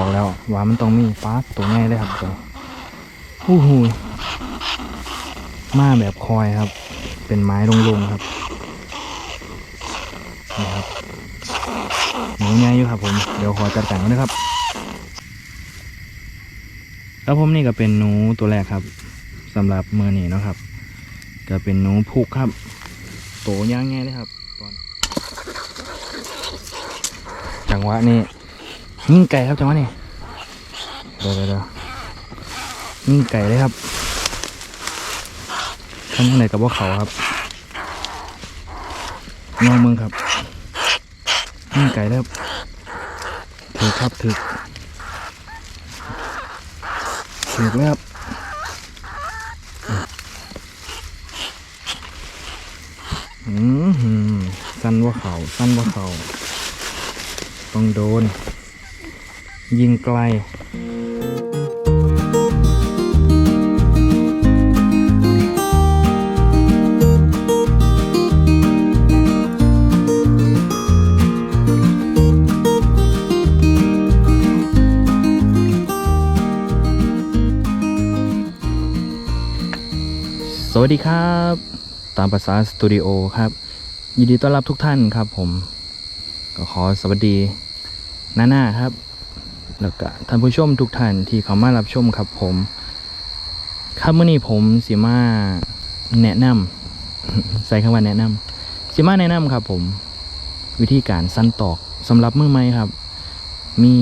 บอกแล้วว่ามันต้องมีปลาตัวใหญ่เลยครับตัวหู้หูมาแบบคอยครับ เป็นไม้ลงๆครับนี่ครับหนูใหญ่อยู่ครับผมเดี๋ยวขอจัดแต่งก่อนนะครับแล้วผมนี่ก็เป็นหนูตัวแรกครับสำหรับมือนี้เนะครับ ก็เป็นหนูพุกครับ โตย่างไงเลยครับตอนจังหวะนี้ ยิงไก่ครับจังหวะนี้เดี๋ยวเดี๋ยวยิงไก่เลยครับทำอะไรกับพวกเขาครับนองเมืองครับยิงไก่แล้วถือครับถือถือแล้วครับอืมสั้นว่าเขาสั้นว่าเขาต้องโดน ยิงไกล สวัสดีครับ ตามภาษาสตูดิโอครับ ยินดีต้อนรับทุกท่านครับผม ก็ขอสวัสดีหน้าหน้าครับ แล้วก็ท่านผู้ชมทุกท่านที่เข้ามารับชมครับผมครับมื่อนี้ผมสิมาแนะนำใส่คำว่าแนะนำสิมาแนะนำครับ ผม วิธีการสั้นตอกสำหรับมือใหม่ครับ มี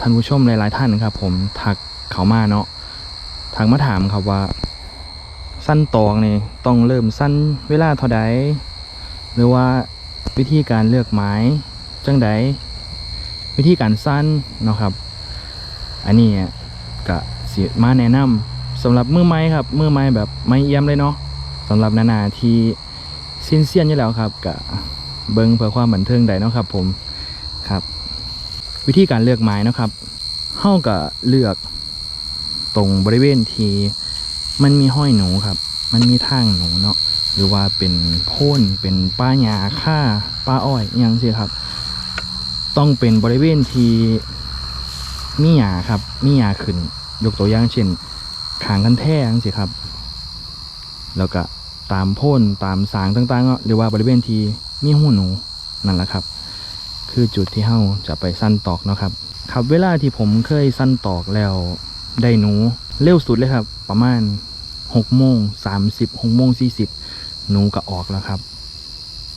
ท่านผู้ชมหลายๆท่านครับ ผมทักเขามาเนาะทักมาถามครับว่า สั้นตอกนี่ต้องเริ่มสั้นเวลาเท่าใดหรือว่าวิธีการเลือกไม้จังใด วิธีการสั้นเนาะครับ อันนี้ก็สิมาแนะนำสำหรับมือไม้ครับมือไม้แบบไม้เอี่ยมเลยเนาะสำหรับนานาที่เซียนเซียนๆอยู่แล้วครับก็เบิ้งเพื่อความบันเทิงใดเนาะครับ ผมครับ วิธีการเลือกไม้นะครับเฮาก็เลือกตรงบริเวณที่มันมีห้อยหนูครับ มันมีทางหนูเนาะหรือว่าเป็นโพ่นเป็นป้าหญ้าค่าป้าอ้อยอยังเสิครับ ต้องเป็นบริเวณที่มีหญ้าครับมีหญ้าขึ้น ยกตัวอย่างเช่นขางกันแท่จังสิครับ แล้วก็ตามพ่นตามสางต่างๆเนาะหรือว่าบริเวณที่มีหูหนูนั่นแหละครับ คือจุดที่เฮาจะไปสั้นตอกเนาะครับครับเวลาที่ผมเคยสั้นตอกแล้วได้หนูเร็วสุดเลยครับ ประมาณหกโมงสามสิบหกโมงสี่สิบหนูก็ออกแล้วครับ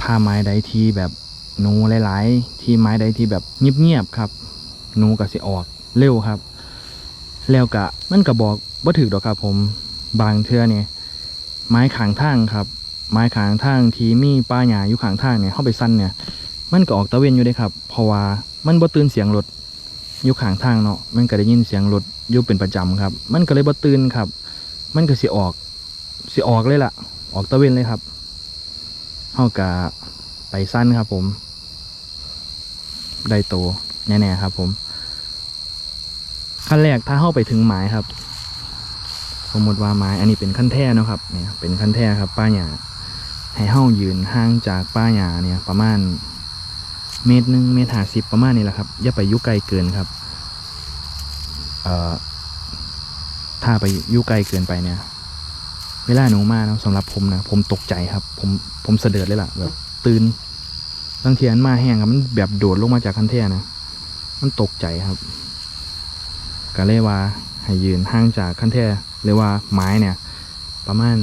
ถ้าไม้ใดที่แบบ หนูหลาย ๆ ที่ไม้ใดที่แบบเงียบๆครับหนูก็สิออกเร็วครับ แล้วกะมันก็บอกว่าถือดอกครับผมบางเทื่อเนี่ยไม้ขางทางครับ ไม้ขางทางที่มีป้าหญ้าอยู่ขางทางเนี่ยเข้าไปสั้นเนี่ย มันก็ออกตะเวนอยู่เด้ครับ เพราะว่ามันบ่ตื่นเสียงรถอยู่ขางทางเนาะมันก็ได้ยินเสียงรถอยู่เป็นประจำครับ มันก็เลยบ่ตื่นครับ มันก็สิออกสิออกเลยล่ะ ออกตะเวนเลยครับเฮากะไปสั้นครับผม ได้โตแน่ๆครับ ผมขั้นแรกถ้าเข้าไปถึงหมายครับ สมมติว่าไม้อันนี้เป็นขั้นแท่นะครับ เนี่ย เป็นขั้นแท่ครับ ป้าหยาให้เฮายืนห่างจากป้าหยาเนี่ย ประมาณเมตรหนึ่งเมตรห้าสิบประมาณนี้แหละครับอย่าไปยุไกลเกินครับเอ่อถ้าไปยุไกลเกินไปเนี่ยเวลาหนูมาเนาะสำหรับผมนะผมตกใจครับ ผมผมเสด็จเลยล่ะแบบตื่น บางทีอันมาแห้งครับมันแบบโดดลงมาจากคันแท่นะมันตกใจครับก็เลยว่าให้ยืนห่างจากคันแท่หรือว่าไม้เนี่ย ประมาณ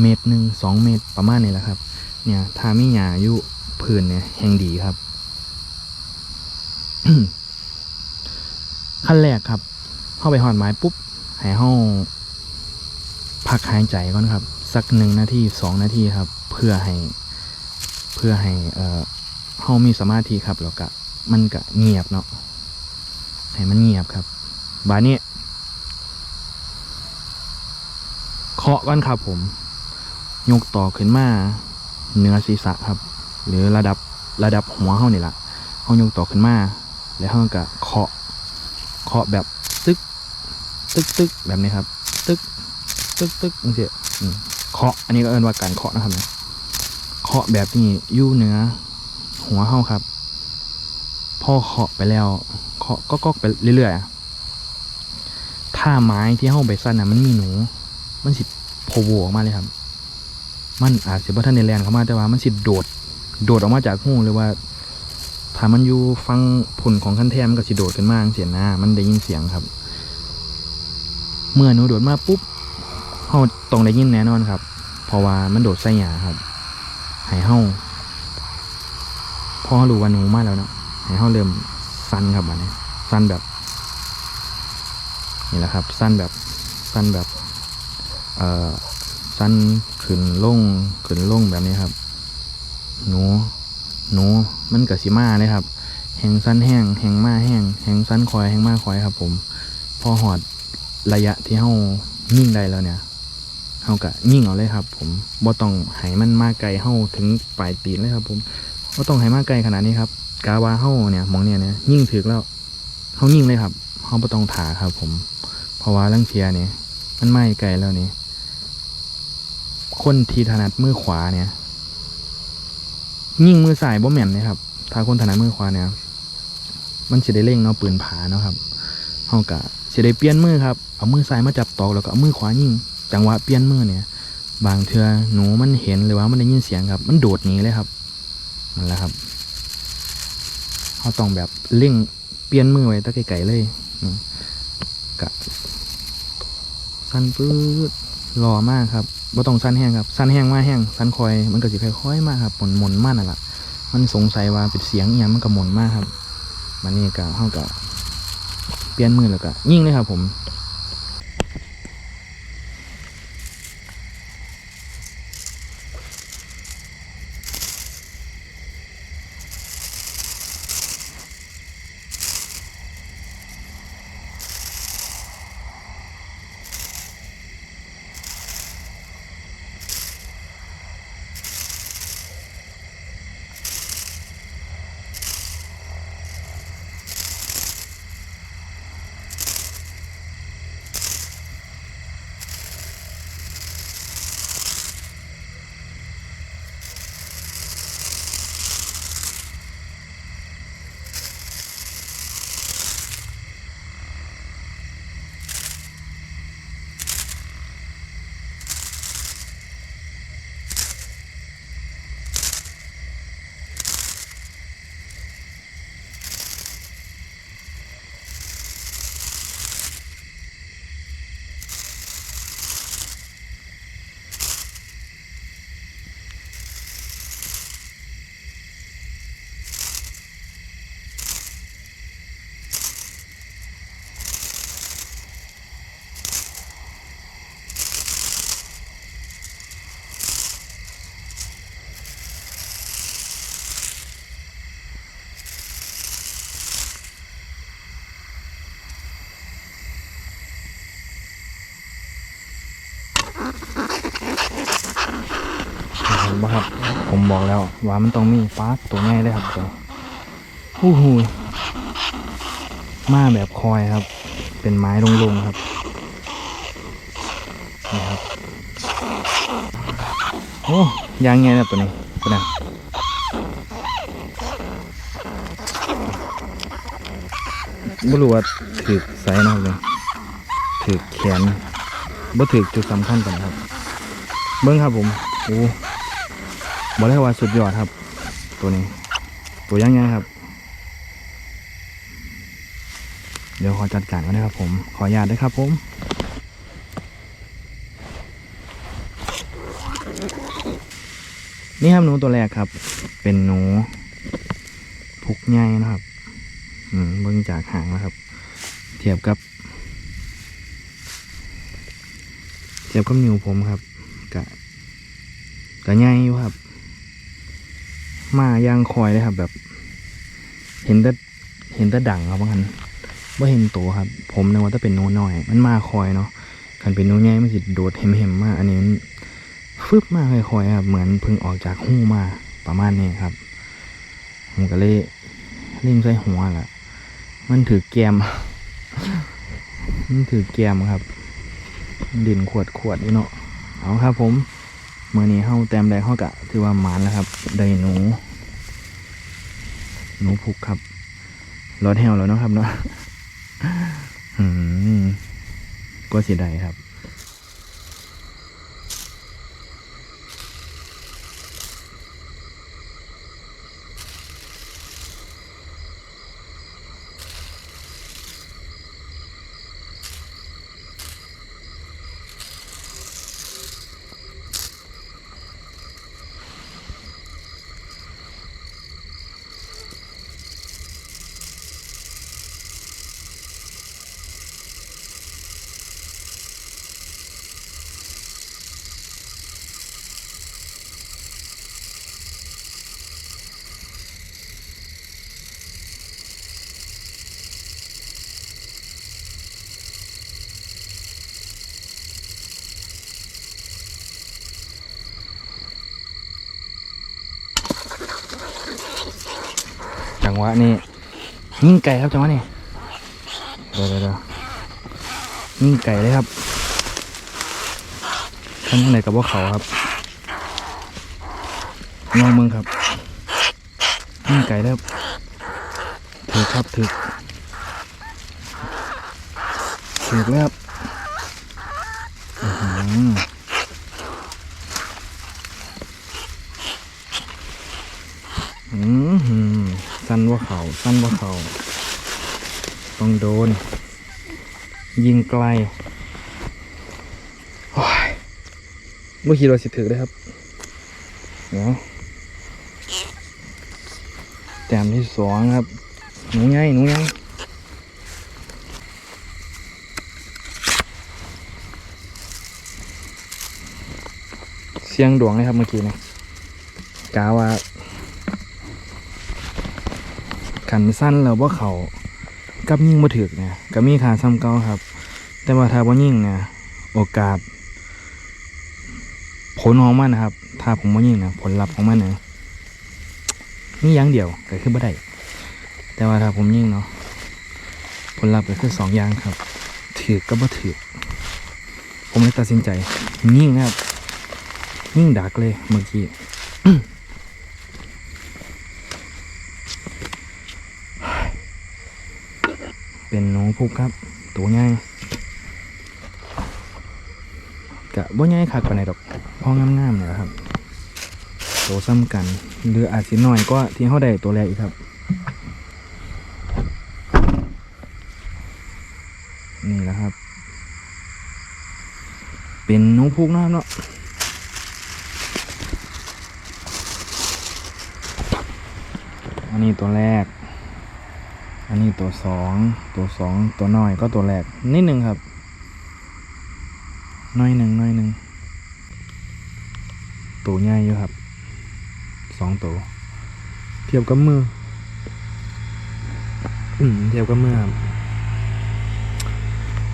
เมตรหนึ่งสองเมตรประมาณนี้แหละครับ เนี่ยถ้ามีหญ้าอยู่พื้นเนี่ยแห่งดีครับขั้นแรกครับ เข้าไปหอนไม้ปุ๊บให้ห้องพักหายใจก่อนครับ สักหนึ่งนาทีสองนาทีครับ เพื่อให้ เพื่อให้เอ่อห้องมีสมาธิครับแล้วก็มันก็เงียบเนาะให้มันเงียบครับบาดนี้เคาะก่อนครับผม ยกต่อขึ้นมาเนื้อศีรษะครับ หรือระดับระดับหัวเฮานี่ละเฮายกต่อขึ้นมา แล้วเฮาก็เคาะเคาะแบบตึกตึกตึกแบบนี้ครับ ตึกตึกตึกนี่สิอืมเคาะอันนี้ก็เอิ้นว่าการเคาะนะครับเนะเคาะแบบนี้ยู่เนื้อ หัวเฮาครับพอเคาะไปแล้วเคาะก็ก็ไปเรื่อยๆถ้าไม้ที่ห้องไปสั้นน่ะมันมีหนู มันสิโผล่ออกมาเลยครับ มันอาจจะบ่ทันในแลนเข้ามาแต่ว่ามันสิโดด โดดออกมาจากหูเลยว่าถ้ามันอยู่ฟังผุนของคันแทมนก็สิโดดขึ้นมาจังเสียงนะมันได้ยินเสียงครับ เมื่อหนูโดดมาปุ๊บเฮาต้องได้ยินแน่นอนครับ เพราะว่ามันโดดใส่หยาครับ ให้เฮาพอเรารู้ว่าหนูมาแล้วเนาะให้เฮาเริ่มสั้นครับอันนี้สั้นแบบ นี่แหละครับ สั้นแบบสั้นแบบเอ่อสั้นขึ้นลงขึ้นลงแบบนี้ครับ หนูหนูมันกับสิมาเลยครับ แหงสั้นแห้งแหงมาแห้งแหงสั้นคอยแหงมาคอยครับ ผม พอหอดระยะที่เฮายิ่งได้แล้วเนี่ย เฮากะยิ่งเอาเลยครับ ผมบ่ต้องให้มันมาไกลเฮาถึงปลายตีนเลยครับ ผมบ่ต้องให้มาไกลขนาดนี้ครับกาวาเฮาเนี่ยมองเนี่ยเนี่ยยิ่งถึกแล้วเฮายิ่งเลยครับเฮาบ่ต้องถาครับ ผม เพราะว่าลังเทียเนี่ยมันไม่ไกลแล้วนี่คนที่ถนัดมือขวาเนี่ย ยิ่งมือสายบ่แม่นเลยครับ ถ้าคนถนัดมือขวาเนี่ย มันสิได้เร่งเนาะปืนผาเนาะครับเฮากะสิได้เปลี่ยนมือครับ เอามือซ้ายมาจับตอกแล้วก็เอามือขวายิง จังหวะเปลี่ยนมือเนี่ย บางเทือหนูมันเห็นหรือว่ามันได้ยินเสียงครับ มันโดดหนีเลยครับนั่นแหละครับเฮาต้องแบบเร่งเปลี่ยนมือไว้ตะไกลๆเลยกะสั้นปื๊ดรอมากครับบ่ต้องสั้นแห้งครับสั้นแห้งมาแห้งสั้นคอยมันก็สิค่อยๆมากครับหมุนหมุนมากนั่นแหละมันสงสัยว่าเป็นเสียงอย่างมันก็หมุนมากครับมันนี่ก็เฮาก็เปลี่ยนมือแล้วก็ยิ่งเลยครับผม บอกแล้วว่ามันต้องมีปลาตัวใหญ่เลยครับตัวหู้หูมาแบบคอยครับ เป็นไม้ลงๆครับนี่ครับโอ้ยางไงนะตัวนี้ตัวนั้นไม่รู้ว่าถือไซส์นะครับเลยถือแขนบ่ถือจุดสำคัญก่อนครับ เบิ้งครับผมโอ้ บอกเลยว่าสุดยอดครับ ตัวนี้ ตัวยังไงครับ เดี๋ยวขอจัดการก่อนนะครับผม ขออนุญาตด้วยครับผมนี่ครับหนูตัวแรกครับ เป็นหนูพุกใหญ่นะครับ อืมเบิ้งจากหางนะครับ เทียบกับ เทียบกับนิ้วผมครับกะก็ง่ายอยู่ครับ มาย่างคอยเลยครับ แบบ เห็นแต่เห็นแต่ดังครับบางคันว่าเห็นตัวครับ ผมนึกว่าถ้าเป็นหนูน้อย มันมาคอยเนาะคันเป็นหนูใหญ่มันสิโดดเห็มเห็มๆมากอันนี้มันฟึบมาคอยๆครับ เหมือนเพิ่งออกจากหู้มาประมาณนี้ครับผมก็เลยเล่งใส่หัวแหละมันถือแกม มันถือแกมครับ ดินขวดขวดๆอยู่เนาะเอาครับผม มื่อนี้เข้าแต้มแดงเข้ากะถือว่าหมานแล้วครับได้หนู หนูผูกครับรถแหวแล้วเนาะครับเนาะอืมก็เสียดายครับ งหวะนี้ยิ่งไก่ครับจังหวะนี้เดี๋ยวเดี๋ยวยิ่งไก่เลยครับข้างในกับว่าเขาครับลองมืองครับยิ่งไก่แล้วถือครับถือถือแล้วครับอืออหือสั้นั้นว่าเขาต้องโดน ยิงไกลโอ้ยเมื่อกี้เราสิถือได้ครับ เดี๋ยวแต้มที่สองครับ หนูใหญ่หนูใหญ่เสียงดวงเลยครับเมื่อกี้นะกาว่า ขันสั้นแล้วว่าเขากับยิ่งมาถึกเนี่ยก็มีขาซ้ำเก่าครับ แต่ว่าถ้าว่ายิ่งเนี่ยโอกาส ผลของมันนะครับ ถ้าผมว่ายิ่งนะผลลัพธ์ของมันเนี่ยมีอย่างเดียวก็คือบ่ได้แต่ว่าถ้าผมยิ่งเนาะผลลัพธ์ก็คือสองอย่างครับ ถือกับบ่ถือผมเลยตัดสินใจ ยิ่งนะครับ ยิ่งดักเลยเมื่อกี้ เป็นหนูพุกครับ ตัวใหญ่กะบ่ใหญ่คักปานใดดอกพองามๆเนี่ยครับโตซ้ำกัน หรืออาจสิน้อยก็ที่เฮาได้ตัวแรกอีกครับนี่แหละครับ เป็นหนูพุกนะครับเนาะอันนี้ตัวแรก อันนี้ตัวสองตัวสองตัวน้อยก็ตัวแรกนิดหนึ่งครับ น้อยหนึ่งน้อยหนึ่งตัวใหญ่อยู่ครับสองตัวเทียบกับมืออมเทียบกับมือครับ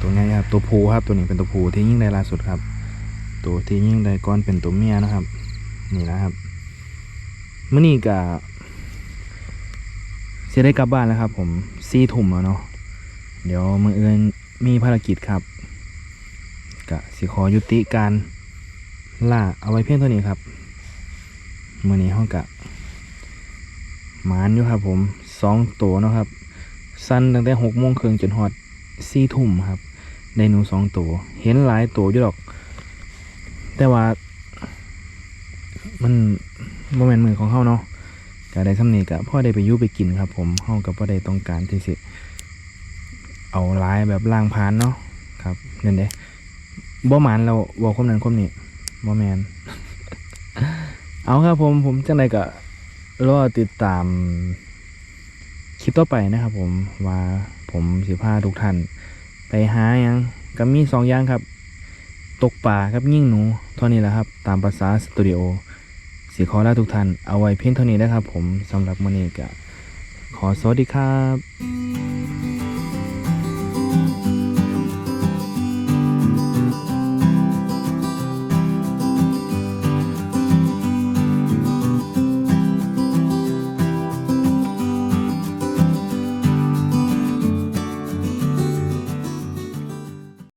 ตัวใหญ่ครับตัวผูครับ ตัวนี้เป็นตัวผูที่ยิ่งได้ล่าสุดครับ ตัวที่ยิ่งได้ก้อนเป็นตัวเมียนะครับ นี่นะครับมื่อนี้กับ สียได้กลับบ้านแล้วครับ ผมซีถุ่มแล้วเนาะเดี๋ยวมือเอินมีภารกิจครับกะสิขอยุติการล่าเอาไว้เพียงเท่านี้ครับมือนี้ห้องกะหมานอยู่ครับ ผมสองตัวเนาะครับ สั้นตั้งแต่หกโมงครึ่งจนฮอดซีทุ่มครับไดหนูสองตัว เห็นหลายตัวอยู่ดอก แต่ว่า มันโมเมนต์มือของเขาเนาะ ก็ได้สำนีกะพ่อได้ไปยุไปกินครับ ผมห้องกับพ่อได้ต้องการที่สิเอาลายแบบล่างพานเนาะครับนั่นเด้บ่หมานเราบอกคมนั้นคมนี้บ่แมนเอาครับผมผมจังไดก็รอติดตามคลิปต่อไปนะครับ ผมว่าผมสิพาทุกท่าน ไปหายังก็มีสองอย่างครับ ตกป่าครับยิ่งหนูเท่านี้แหละครับ ตามภาษาสตูดิโอ สิขอลาทุกท่านเอาไว้เพียงเท่านี้นะครับผมสำหรับมื้อนี้ก็ขอสวัสดีครับ